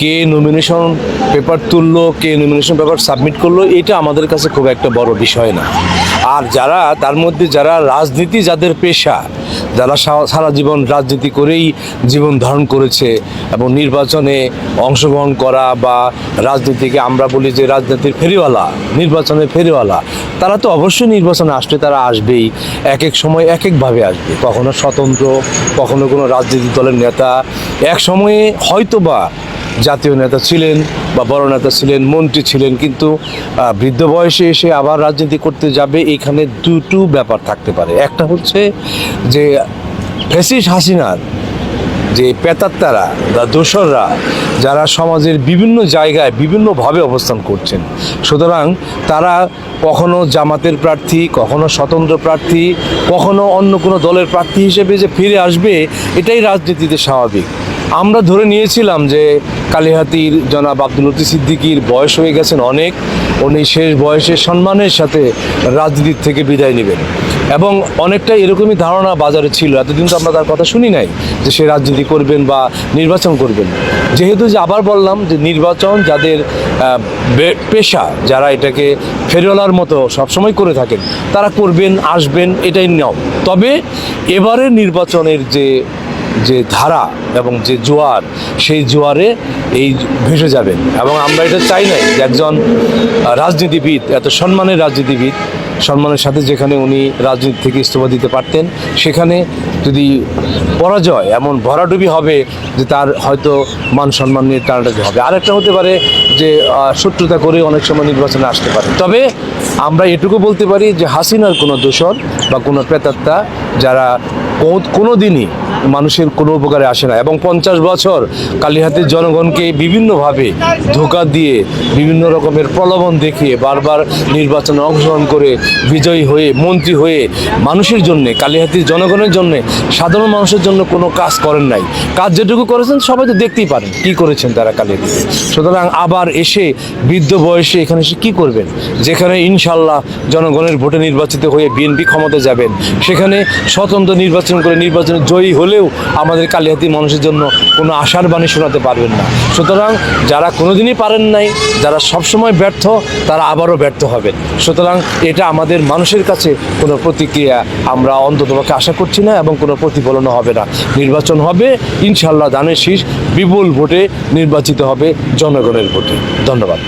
কে nomination paper তুললো, কে nomination paper submit করল, এটা আমাদের কাছে খুব একটা বড় বিষয় না। আর যারা, তার মধ্যে যারা রাজনীতি, যাদের পেশা, যারা সারা জীবন রাজনীতি করেই জীবন ধারণ করেছে এবং নির্বাচনে অংশগ্রহণ করা বা রাজনীতিকে আমরা বলি যে রাজনীতির ফেরিওয়ালা নির্বাচনে ফেরিওয়ালা, তারা তো অবশ্যই নির্বাচনে আসলে তারা আসবেই, এক এক সময় এক একভাবে আসবে। কখনো স্বতন্ত্র, কখনো কোনো রাজনীতি দলের নেতা। এক সময়ে হয়তোবা জাতীয় নেতা ছিলেন বা বড় নেতা ছিলেন, মন্ত্রী ছিলেন, কিন্তু বৃদ্ধ বয়সে এসে আবার রাজনীতি করতে যাবে, এখানে দুটো ব্যাপার থাকতে পারে। একটা হচ্ছে যে ফেসিস হাসিনার যে পেতাত্তারা বা দোসররা, যারা সমাজের বিভিন্ন জায়গায় বিভিন্নভাবে অবস্থান করছেন, সুতরাং তারা কখনো জামাতের প্রার্থী, কখনো স্বতন্ত্র প্রার্থী, কখনো অন্য কোনো দলের প্রার্থী হিসেবে যে ফিরে আসবে, এটাই রাজনীতিতে স্বাভাবিক। আমরা ধরে নিয়েছিলাম যে কালিহাতির জনাব আব্দুল লতি সিদ্দিকির বয়স হয়ে গেছেন অনেক, উনি শেষ বয়সে সম্মানের সাথে রাজনীতির থেকে বিদায় নেবেন। এবং অনেকটা এরকমই ধারণা বাজারে ছিল। এতদিন তো আমরা তার কথা শুনি নাই যে সে রাজনীতি করবেন বা নির্বাচন করবেন। যেহেতু যে আবার বললাম যে নির্বাচন যাদের পেশা, যারা এটাকে ফেরিওয়ালার মতো সবসময় করে থাকেন, তারা করবেন, আসবেন, এটাই নিয়ম। তবে এবারের নির্বাচনের যে যে ধারা এবং যে জোয়ার, সেই জোয়ারে এই ভেসে যাবেন। এবং আমরা এটা চাই নাই যে একজন রাজনীতিবিদ, এত সম্মানের রাজনীতিবিদ, সম্মানের সাথে যেখানে উনি রাজনীতি থেকে ইস্তফা দিতে পারতেন, সেখানে যদি পরাজয়, এমন ভরাডুবি হবে যে তার হয়তো মান সম্মান নিয়ে টানাটানি হবে। আরেকটা হতে পারে যে শত্রুতা করে অনেক সময় নির্বাচনে আসতে পারে। তবে আমরা এটুকু বলতে পারি যে হাসিনার কোনো দোষর বা কোনো প্রেতাত্মা যারা কোনো দিনই মানুষের কোনো উপকারে আসে না। এবং পঞ্চাশ বছর কালীহাতের জনগণকে বিভিন্নভাবে ধোকা দিয়ে, বিভিন্ন রকমের প্রলোভন দেখিয়ে, বারবার নির্বাচনে অংশগ্রহণ করে বিজয়ী হয়ে, মন্ত্রী হয়ে মানুষের জন্যে, কালীহাতির জনগণের জন্যে, সাধারণ মানুষের জন্য কোনো কাজ করেন নাই। কাজ যেটুকু করেছেন, সবাই তো দেখতেই পারেন কি করেছেন তারা কালীহাতিতে। সুতরাং আবার এসে, বৃদ্ধ বয়সে এখানে এসে কী করবেন? যেখানে ইনশাল্লাহ জনগণের ভোটে নির্বাচিত হয়ে বিএনপি ক্ষমতা যাবেন, সেখানে স্বতন্ত্র নির্বাচন করে নির্বাচনে জয়ী হলেও আমাদের কালিহাতি মানুষের জন্য কোনো আশার বাণী শোনাতে পারবেন না। সুতরাং যারা কোনোদিনই পারেন নাই, যারা সবসময় ব্যর্থ, তারা আবারও ব্যর্থ হবেন। সুতরাং এটা আমাদের মানুষের কাছে কোনো প্রতিক্রিয়া আমরা অন্ততপক্ষে আশা করছি না এবং কোনো প্রতিফলনও হবে না। নির্বাচন হবে ইনশাল্লাহ দানের শীষ বিপুল ভোটে নির্বাচিত হবে জনগণের ভোটে। ধন্যবাদ।